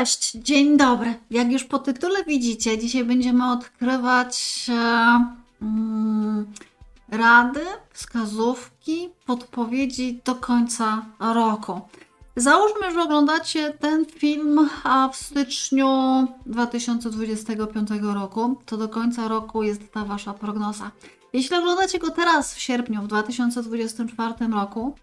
Cześć, dzień dobry. Jak już po tytule widzicie, dzisiaj będziemy odkrywać e, mm, rady, wskazówki, podpowiedzi do końca roku. Załóżmy, że oglądacie ten film w styczniu 2025 roku. To do końca roku jest ta wasza prognoza. Jeśli oglądacie go teraz w sierpniu w 2024 roku,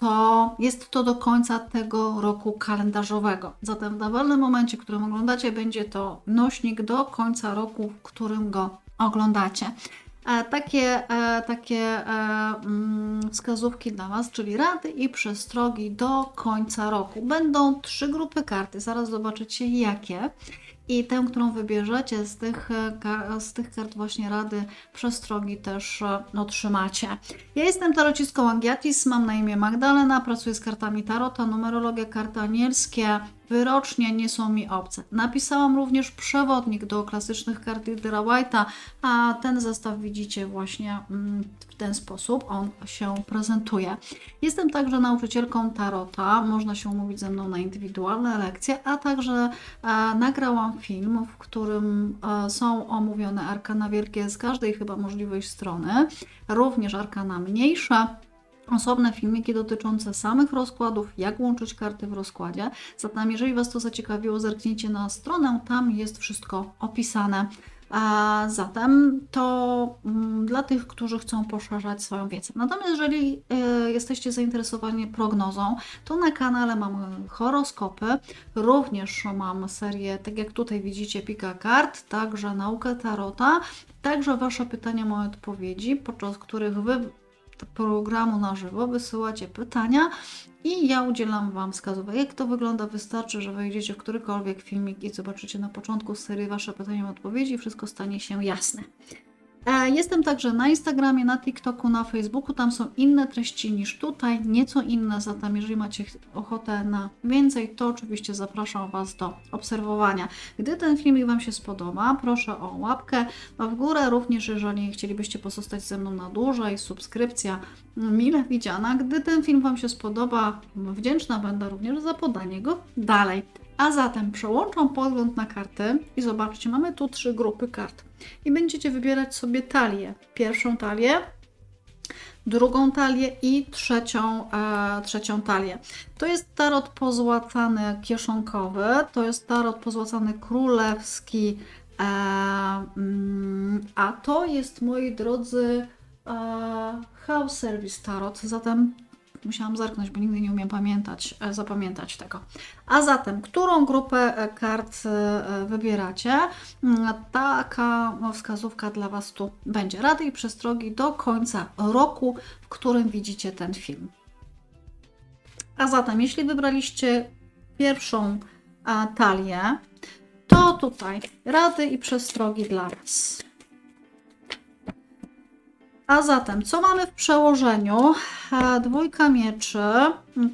to jest to do końca tego roku kalendarzowego. Zatem w dowolnym momencie, w którym oglądacie, będzie to nośnik do końca roku, w którym go oglądacie. E, takie e, takie e, mm, wskazówki dla Was, czyli rady i przestrogi do końca roku. Będą trzy grupy karty, zaraz zobaczycie jakie. I tę, którą wybierzecie z tych, z tych kart właśnie rady, przestrogi też otrzymacie. Ja jestem tarocistką Agiatis, mam na imię Magdalena, pracuję z kartami tarota, numerologia, karty anielskie, wyrocznie nie są mi obce. Napisałam również przewodnik do klasycznych kart Lidera White'a, a ten zestaw widzicie właśnie mm, w ten sposób, on się prezentuje. Jestem także nauczycielką tarota, można się umówić ze mną na indywidualne lekcje, a także e, nagrałam film, w którym e, są omówione arkana wielkie z każdej chyba możliwej strony, również arkana mniejsze. Osobne filmiki dotyczące samych rozkładów, jak łączyć karty w rozkładzie. Zatem, jeżeli Was to zaciekawiło, zerknijcie na stronę, tam jest wszystko opisane. A zatem to mm, dla tych, którzy chcą poszerzać swoją wiedzę. Natomiast jeżeli y, jesteście zainteresowani prognozą, to na kanale mam horoskopy, również mam serię, tak jak tutaj widzicie, Pika Kart, także naukę tarota, także Wasze pytania, moje odpowiedzi, podczas których Wy programu na żywo, wysyłacie pytania i ja udzielam Wam wskazówek. Jak to wygląda? Wystarczy, że wejdziecie w którykolwiek filmik i zobaczycie na początku serii Wasze pytania i odpowiedzi wszystko stanie się jasne. E, Jestem także na Instagramie, na TikToku, na Facebooku. Tam są inne treści niż tutaj, nieco inne. Zatem, jeżeli macie ch- ochotę na więcej, to oczywiście zapraszam Was do obserwowania. Gdy ten filmik Wam się spodoba, proszę o łapkę w górę. Również, jeżeli chcielibyście pozostać ze mną na dłużej, subskrypcja mile widziana. Gdy ten film Wam się spodoba, wdzięczna będę również za podanie go dalej. A zatem przełączam pogląd na karty i zobaczcie, mamy tu trzy grupy kart. I będziecie wybierać sobie talię. Pierwszą talię, drugą talię i trzecią, e, trzecią talię. To jest tarot pozłacany kieszonkowy, to jest tarot pozłacany królewski, e, mm, a to jest, moi drodzy, e, House Service Tarot. Zatem musiałam zerknąć, bo nigdy nie umiem pamiętać, e, zapamiętać tego. A zatem, którą grupę e, kart e, wybieracie? Mm, Taka wskazówka dla Was tu będzie. Rady i przestrogi do końca roku, w którym widzicie ten film. A zatem, jeśli wybraliście pierwszą talię, to tutaj rady i przestrogi dla Was. A zatem, co mamy w przełożeniu? E, Dwójka mieczy,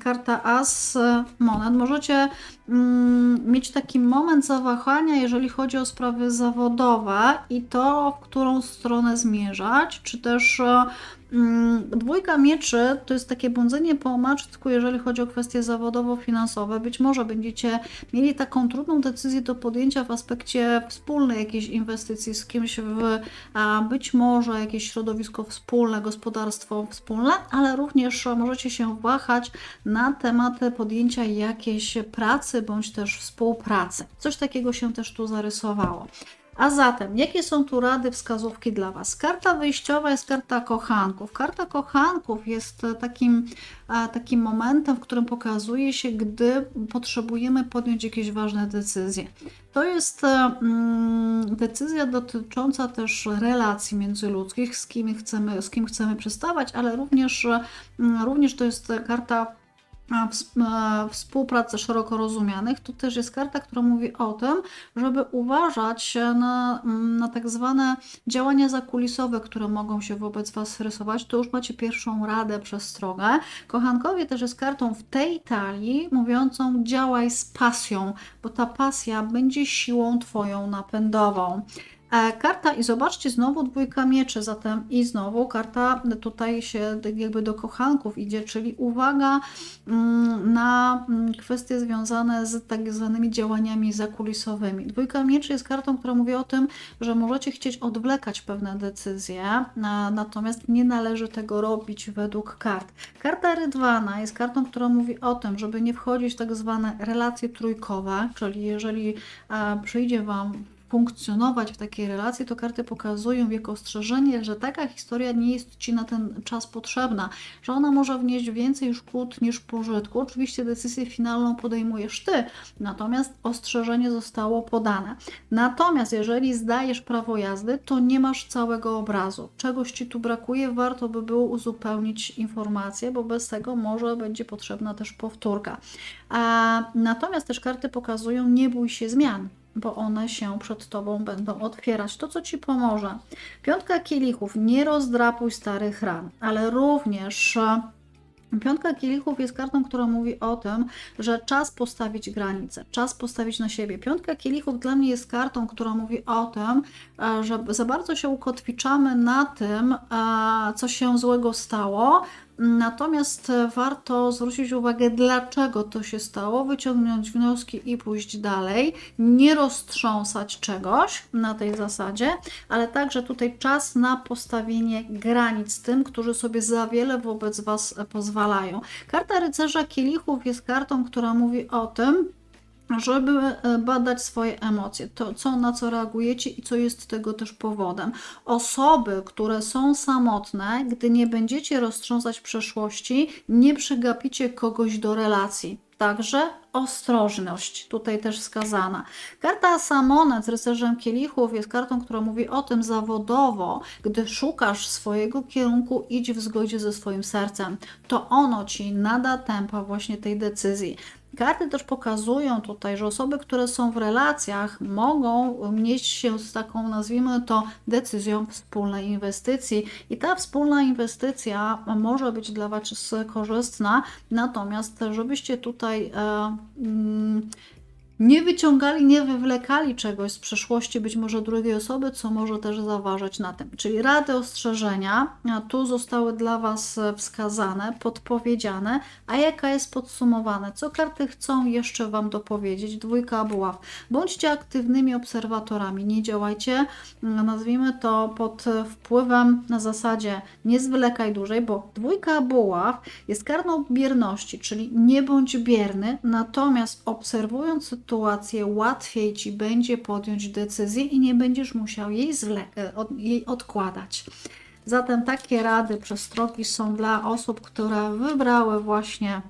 karta As monet. Możecie mm, mieć taki moment zawahania, jeżeli chodzi o sprawy zawodowe i to, w którą stronę zmierzać, czy też e, mm, dwójka mieczy to jest takie błądzenie po maczku, jeżeli chodzi o kwestie zawodowo-finansowe. Być może będziecie mieli taką trudną decyzję do podjęcia w aspekcie wspólnej jakiejś inwestycji z kimś w być może jakieś środowisko wspólne, gospodarstwo wspólne, ale również możecie się wahać na temat podjęcia jakiejś pracy bądź też współpracy. Coś takiego się też tu zarysowało. A zatem, jakie są tu rady, wskazówki dla Was? Karta wyjściowa jest karta kochanków. Karta kochanków jest e, takim, e, takim momentem, w którym pokazuje się, gdy potrzebujemy podjąć jakieś ważne decyzje. To jest e, mm, decyzja dotycząca też relacji międzyludzkich, z kim chcemy, z kim chcemy przystawać, ale również, mm, również to jest karta współpracy szeroko rozumianych, to też jest karta, która mówi o tym, żeby uważać na, mm, na tak zwane działania zakulisowe, które mogą się wobec Was rysować. To już macie pierwszą radę, przestrogę. Kochankowie też jest kartą w tej talii mówiącą działaj z pasją, bo ta pasja będzie siłą Twoją napędową. E, Karta i zobaczcie znowu dwójka mieczy, zatem i znowu karta tutaj się jakby do kochanków idzie, czyli uwaga mm, na mm, kwestie związane z tak zwanymi działaniami zakulisowymi. Dwójka mieczy jest kartą, która mówi o tym, że możecie chcieć odwlekać pewne decyzje, na- natomiast nie należy tego robić według kart. Karta Rydwana jest kartą, która mówi o tym, żeby nie wchodzić w tak zwane relacje trójkowe, czyli jeżeli e, przyjdzie Wam funkcjonować w takiej relacji, to karty pokazują jako ostrzeżenie, że taka historia nie jest Ci na ten czas potrzebna, że ona może wnieść więcej szkód niż pożytku. Oczywiście decyzję finalną podejmujesz Ty, natomiast ostrzeżenie zostało podane. Natomiast jeżeli zdajesz prawo jazdy, to nie masz całego obrazu. Czegoś Ci tu brakuje, warto by było uzupełnić informację, bo bez tego może będzie potrzebna też powtórka. A, natomiast też karty pokazują, nie bój się zmian, bo one się przed Tobą będą otwierać. To, co Ci pomoże. Piątka kielichów, nie rozdrapuj starych ran, ale również e, Piątka kielichów jest kartą, która mówi o tym, że czas postawić granice, czas postawić na siebie. Piątka kielichów dla mnie jest kartą, która mówi o tym, e, że za bardzo się ukotwiczamy na tym, e, co się złego stało, Natomiast warto zwrócić uwagę, dlaczego to się stało, wyciągnąć wnioski i pójść dalej, nie roztrząsać czegoś na tej zasadzie, ale także tutaj czas na postawienie granic tym, którzy sobie za wiele wobec Was pozwalają. Karta rycerza kielichów jest kartą, która mówi o tym, żeby e, badać swoje emocje, to co, na co reagujecie i co jest tego też powodem. Osoby, które są samotne, gdy nie będziecie roztrząsać przeszłości, nie przegapicie kogoś do relacji. Także ostrożność, tutaj też wskazana. Karta Samonet z rycerzem kielichów jest kartą, która mówi o tym zawodowo, gdy szukasz swojego kierunku, idź w zgodzie ze swoim sercem. To ono ci nada tempa właśnie tej decyzji. Karty też pokazują tutaj, że osoby, które są w relacjach, mogą mieć się z taką, nazwijmy to, decyzją wspólnej inwestycji. I ta wspólna inwestycja może być dla Was korzystna, natomiast żebyście tutaj e, mm, nie wyciągali, nie wywlekali czegoś z przeszłości być może drugiej osoby, co może też zaważać na tym. Czyli rady, ostrzeżenia tu zostały dla Was wskazane, podpowiedziane, a jaka jest podsumowane? Co karty chcą jeszcze Wam dopowiedzieć? Dwójka buław. Bądźcie aktywnymi obserwatorami, nie działajcie, nazwijmy to pod wpływem na zasadzie nie zwlekaj dłużej, bo dwójka buław jest kartą bierności, czyli nie bądź bierny, natomiast obserwując sytuację, łatwiej Ci będzie podjąć decyzję i nie będziesz musiał jej, e, od, jej odkładać. Zatem takie rady, przestrogi są dla osób, które wybrały właśnie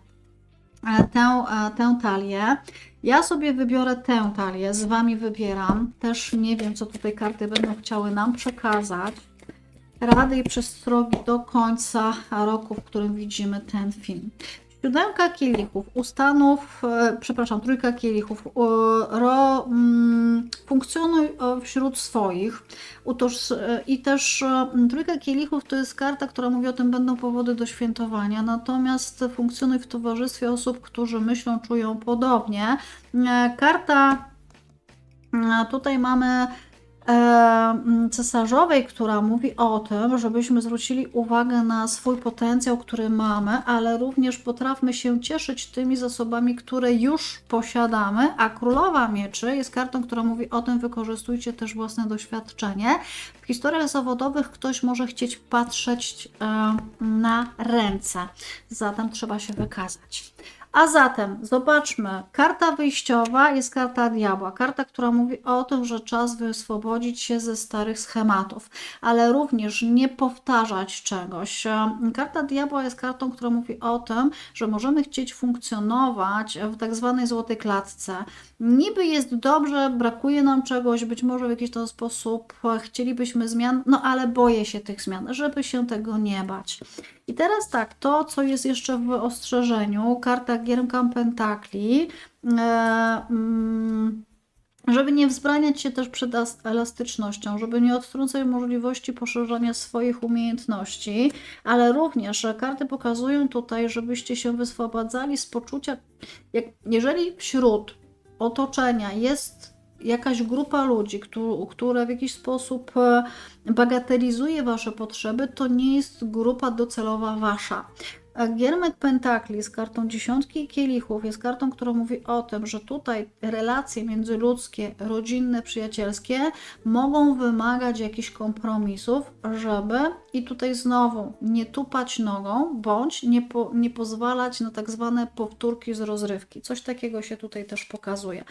e, tę, e, tę talię. Ja sobie wybiorę tę talię, z Wami wybieram. Też nie wiem, co tutaj karty będą chciały nam przekazać. Rady i przestrogi do końca roku, w którym widzimy ten film. Siódemka kielichów, u stanów, e, przepraszam, trójka kielichów, ro, mm, funkcjonuj e, wśród swoich. E, I też trójka kielichów to jest karta, która mówi o tym, będą powody do świętowania, natomiast funkcjonuj w towarzystwie osób, którzy myślą, czują podobnie. Karta, tutaj mamy cesarzowej, która mówi o tym, żebyśmy zwrócili uwagę na swój potencjał, który mamy, ale również potrafmy się cieszyć tymi zasobami, które już posiadamy, a królowa mieczy jest kartą, która mówi o tym, wykorzystujcie też własne doświadczenie. W historiach zawodowych ktoś może chcieć patrzeć e, na ręce, zatem trzeba się wykazać. A zatem zobaczmy, karta wyjściowa jest karta diabła, karta, która mówi o tym, że czas wyswobodzić się ze starych schematów, ale również nie powtarzać czegoś. Karta diabła jest kartą, która mówi o tym, że możemy chcieć funkcjonować w tak zwanej złotej klatce. Niby jest dobrze, brakuje nam czegoś, być może w jakiś tam sposób chcielibyśmy zmian, no ale boję się tych zmian, żeby się tego nie bać. I teraz tak, to co jest jeszcze w ostrzeżeniu, karta giermka pentakli, e, mm, żeby nie wzbraniać się też przed as- elastycznością, żeby nie odtrącać możliwości poszerzania swoich umiejętności, ale również że karty pokazują tutaj, żebyście się wyswobadzali z poczucia, jak, jeżeli wśród otoczenia jest jakaś grupa ludzi, któ- która w jakiś sposób e, bagatelizuje Wasze potrzeby, to nie jest grupa docelowa Wasza. A Giermek Pentakli z kartą dziesiątki kielichów jest kartą, która mówi o tym, że tutaj relacje międzyludzkie, rodzinne, przyjacielskie mogą wymagać jakichś kompromisów, żeby i tutaj znowu nie tupać nogą, bądź nie, po, nie pozwalać na tak zwane powtórki z rozrywki. Coś takiego się tutaj też pokazuje.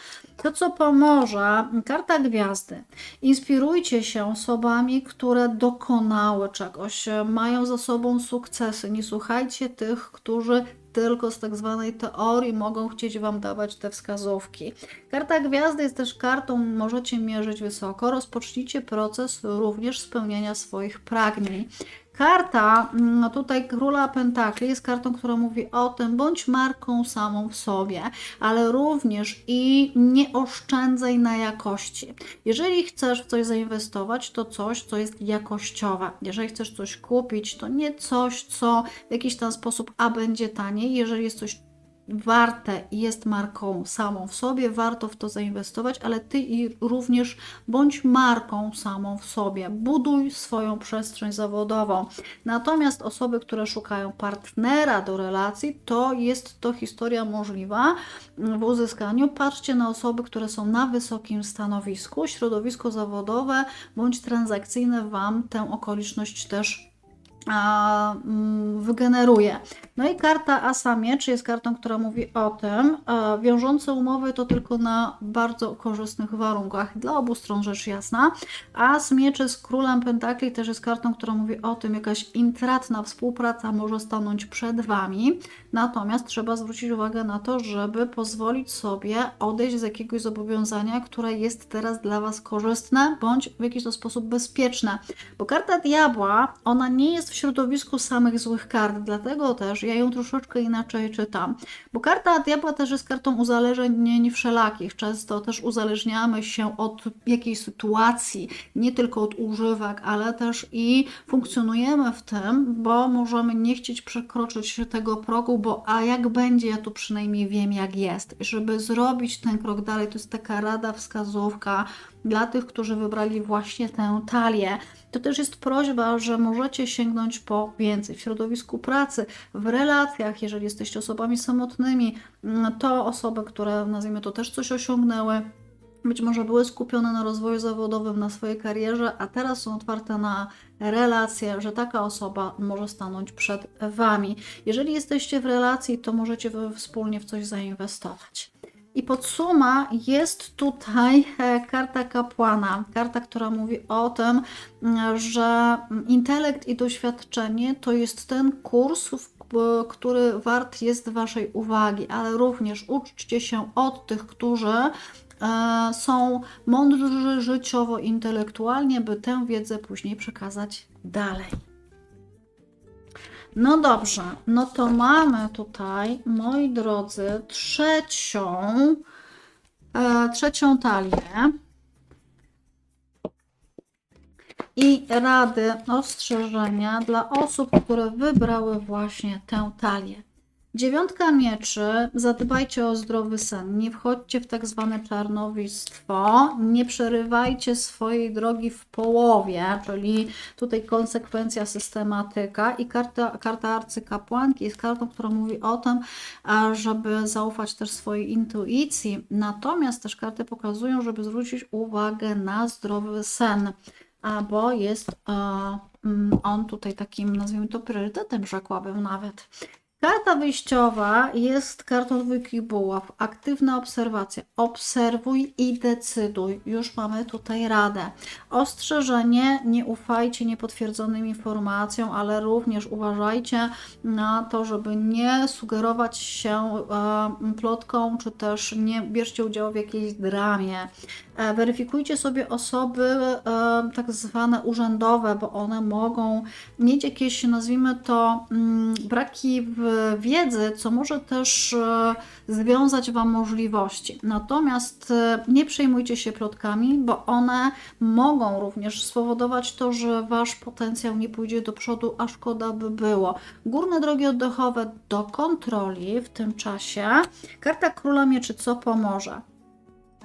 To, co pomoże, karta gwiazdy. Inspirujcie się osobami, które dokonały czegoś, mają za sobą sukcesy. Nie słuchajcie tych, którzy tylko z tak zwanej teorii mogą chcieć Wam dawać te wskazówki. Karta gwiazdy jest też kartą, możecie mierzyć wysoko. Rozpocznijcie proces również spełniania swoich pragnień. Karta no tutaj Króla Pentakli jest kartą, która mówi o tym, bądź marką samą w sobie, ale również i nie oszczędzaj na jakości. Jeżeli chcesz w coś zainwestować, to coś, co jest jakościowe. Jeżeli chcesz coś kupić, to nie coś, co w jakiś tam sposób a będzie taniej. Jeżeli jest coś warte jest marką samą w sobie, warto w to zainwestować, ale ty i również bądź marką samą w sobie. Buduj swoją przestrzeń zawodową. Natomiast osoby, które szukają partnera do relacji, to jest to historia możliwa w uzyskaniu. Patrzcie na osoby, które są na wysokim stanowisku. Środowisko zawodowe bądź transakcyjne Wam tę okoliczność też a, mm, wygeneruje. No i karta Asa Mieczy jest kartą, która mówi o tym, e, wiążące umowy to tylko na bardzo korzystnych warunkach, dla obu stron rzecz jasna. As Mieczy z Królem Pentakli też jest kartą, która mówi o tym, jakaś intratna współpraca może stanąć przed Wami, natomiast trzeba zwrócić uwagę na to, żeby pozwolić sobie odejść z jakiegoś zobowiązania, które jest teraz dla Was korzystne, bądź w jakiś to sposób bezpieczne. Bo karta Diabła, ona nie jest w środowisku samych złych kart, dlatego też ja ją troszeczkę inaczej czytam. Bo karta diabła też jest kartą uzależnień wszelakich. Często też uzależniamy się od jakiejś sytuacji, nie tylko od używek, ale też i funkcjonujemy w tym, bo możemy nie chcieć przekroczyć tego progu, bo a jak będzie, ja tu przynajmniej wiem, jak jest. Żeby zrobić ten krok dalej, to jest taka rada, wskazówka dla tych, którzy wybrali właśnie tę talię. To też jest prośba, że możecie sięgnąć po więcej w środowisku pracy, w relacjach, jeżeli jesteście osobami samotnymi, to osoby, które nazwijmy to też coś osiągnęły, być może były skupione na rozwoju zawodowym, na swojej karierze, a teraz są otwarte na relacje, że taka osoba może stanąć przed Wami. Jeżeli jesteście w relacji, to możecie wspólnie w coś zainwestować. I podsuma jest tutaj e, karta kapłana, karta, która mówi o tym, mm, że intelekt i doświadczenie to jest ten kurs, który wart jest Waszej uwagi, ale również uczcie się od tych, którzy e, są mądrzy życiowo, intelektualnie, by tę wiedzę później przekazać dalej. No dobrze, no to mamy tutaj, moi drodzy, trzecią, e, trzecią talię. I rady, ostrzeżenia dla osób, które wybrały właśnie tę talię. Dziewiątka mieczy, zadbajcie o zdrowy sen, nie wchodźcie w tak zwane czarnowictwo, nie przerywajcie swojej drogi w połowie, czyli tutaj konsekwencja, systematyka. I karta, karta arcykapłanki jest kartą, która mówi o tym, a żeby zaufać też swojej intuicji, natomiast też karty pokazują, żeby zwrócić uwagę na zdrowy sen, bo jest e, mm, on tutaj takim, nazwijmy to priorytetem, rzekłabym nawet. Karta wyjściowa jest kartą dwójki buław. Aktywna obserwacja. Obserwuj i decyduj. Już mamy tutaj radę. Ostrzeżenie. Nie ufajcie niepotwierdzonym informacjom, ale również uważajcie na to, żeby nie sugerować się e, plotką, czy też nie bierzcie udziału w jakiejś dramie. E, Weryfikujcie sobie osoby e, tak zwane urzędowe, bo one mogą mieć jakieś, nazwijmy to, mm, braki w wiedzy, co może też e, związać Wam możliwości. Natomiast e, nie przejmujcie się plotkami, bo one mogą również spowodować to, że Wasz potencjał nie pójdzie do przodu, a szkoda by było. Górne drogi oddechowe do kontroli w tym czasie. Karta Króla Mieczy co pomoże?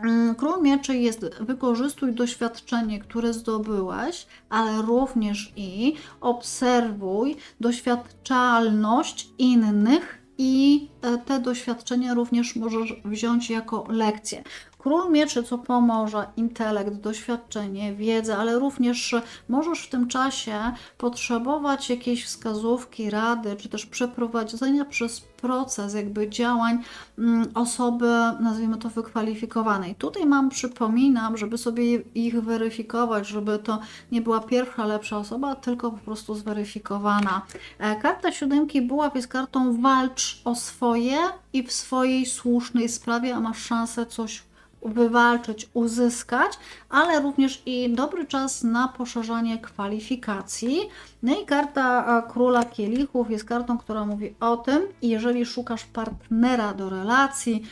Mm, Król mieczy jest wykorzystuj doświadczenie, które zdobyłeś, ale również i obserwuj doświadczalność innych i e, te doświadczenia również możesz wziąć jako lekcję. Król mieczy, co pomoże, intelekt, doświadczenie, wiedzę, ale również możesz w tym czasie potrzebować jakiejś wskazówki, rady, czy też przeprowadzenia przez proces jakby działań mm, osoby, nazwijmy to wykwalifikowanej. Tutaj mam, przypominam, żeby sobie ich weryfikować, żeby to nie była pierwsza lepsza osoba, tylko po prostu zweryfikowana. E, Karta siódemki buław jest kartą walcz o swoje i w swojej słusznej sprawie, a masz szansę coś wywalczyć, uzyskać, ale również i dobry czas na poszerzanie kwalifikacji. No i karta Króla Kielichów jest kartą, która mówi o tym, jeżeli szukasz partnera do relacji,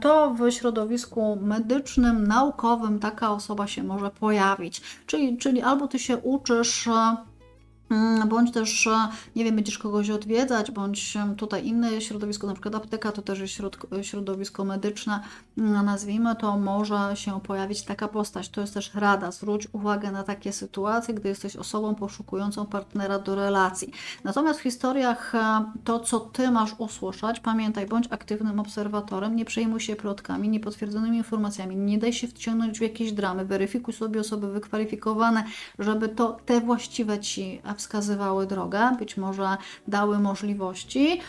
to w środowisku medycznym, naukowym taka osoba się może pojawić. Czyli, czyli albo ty się uczysz Bądź też, e, nie wiem, będziesz kogoś odwiedzać, bądź em, tutaj inne środowisko, na przykład apteka to też jest środ- środowisko medyczne, mm, nazwijmy to, może się pojawić taka postać. To jest też rada. Zwróć uwagę na takie sytuacje, gdy jesteś osobą poszukującą partnera do relacji. Natomiast w historiach e, to, co ty masz usłyszeć, pamiętaj, bądź aktywnym obserwatorem, nie przejmuj się plotkami, niepotwierdzonymi informacjami, nie daj się wciągnąć w jakieś dramy, weryfikuj sobie osoby wykwalifikowane, żeby to te właściwe ci wskazywały drogę, być może dały możliwości.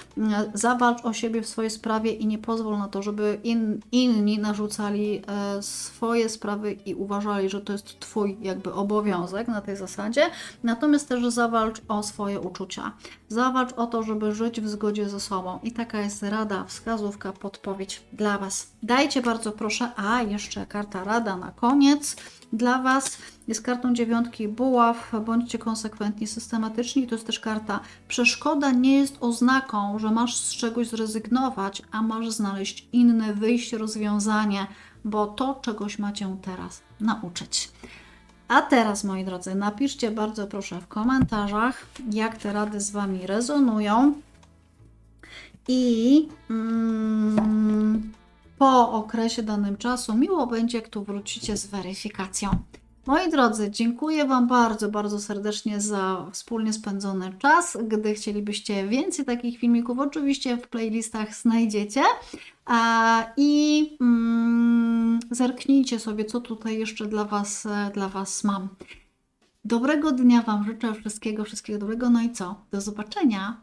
Zawalcz o siebie w swojej sprawie i nie pozwól na to, żeby in, inni narzucali e, swoje sprawy i uważali, że to jest Twój jakby obowiązek na tej zasadzie. Natomiast też zawalcz o swoje uczucia. Zawalcz o to, żeby żyć w zgodzie ze sobą. I taka jest rada, wskazówka, podpowiedź dla Was. Dajcie bardzo proszę, a jeszcze karta rada na koniec dla Was jest kartą dziewiątki buław. Bądźcie konsekwentni, systematyczni. To jest też karta przeszkoda nie jest oznaką, że masz z czegoś zrezygnować, a masz znaleźć inne wyjście, rozwiązanie, bo to czegoś macie teraz nauczyć. A teraz, moi drodzy, napiszcie bardzo proszę w komentarzach, jak te rady z Wami rezonują. I mm, po okresie danym czasu miło będzie, jak tu wrócicie z weryfikacją. Moi drodzy, dziękuję Wam bardzo, bardzo serdecznie za wspólnie spędzony czas. Gdy chcielibyście więcej takich filmików, oczywiście w playlistach znajdziecie. I mm, zerknijcie sobie, co tutaj jeszcze dla was, dla was mam. Dobrego dnia Wam życzę wszystkiego, wszystkiego dobrego. No i co? Do zobaczenia